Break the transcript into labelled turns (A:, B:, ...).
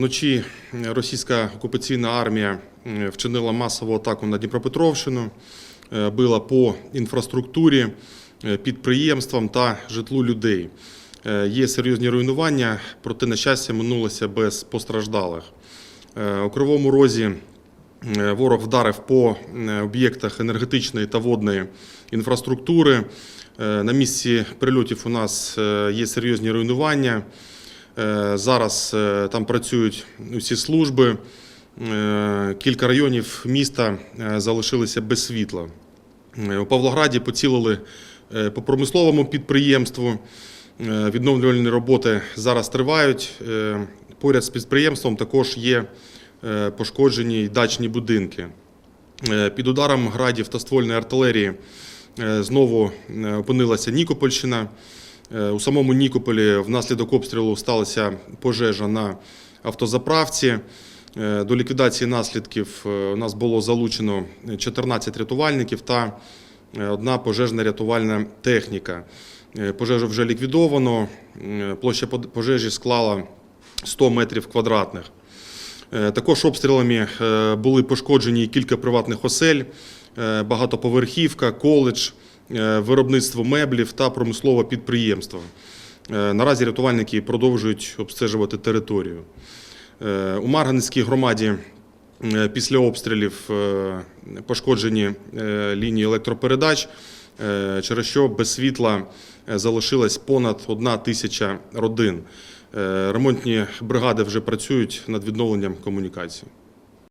A: Вночі російська окупаційна армія е, вчинила масову атаку на Дніпропетровщину, е, била по інфраструктурі, е, підприємствам та житлу людей. Е, Є серйозні руйнування, проте, на щастя, минулося без постраждалих. Е, У Кривому Розі е, ворог вдарив по е, об'єктах енергетичної та водної інфраструктури. Е, На місці прильотів у нас е, є серйозні руйнування. Е, Зараз е, там працюють усі служби. Е, Кілька районів міста залишилися без світла. У Павлограді поцілили по промисловому підприємству. Відновлювальні роботи зараз тривають. Поряд з підприємством також є пошкоджені й дачні будинки. Під ударом градів та ствольної артилерії знову опинилася Нікопольщина. Е, У самому Нікополі внаслідок обстрілу сталася пожежа на автозаправці. Е, До ліквідації наслідків е, у нас було залучено 14 рятувальників та одна пожежна рятувальна техніка. Пожежу вже ліквідовано. Площа пожежі склала 100 метрів квадратних. Також обстрілами були пошкоджені кілька приватних осель, багатоповерхівка, коледж, виробництво меблів та промислове підприємство. Е, Наразі рятувальники продовжують обстежувати територію. Е, У Марганецькій громаді е, після обстрілів е, пошкоджені е, лінії електропередач, е, через що без світла е, залишилось понад одна тисяча родин. Е, Ремонтні бригади вже працюють над відновленням комунікацій.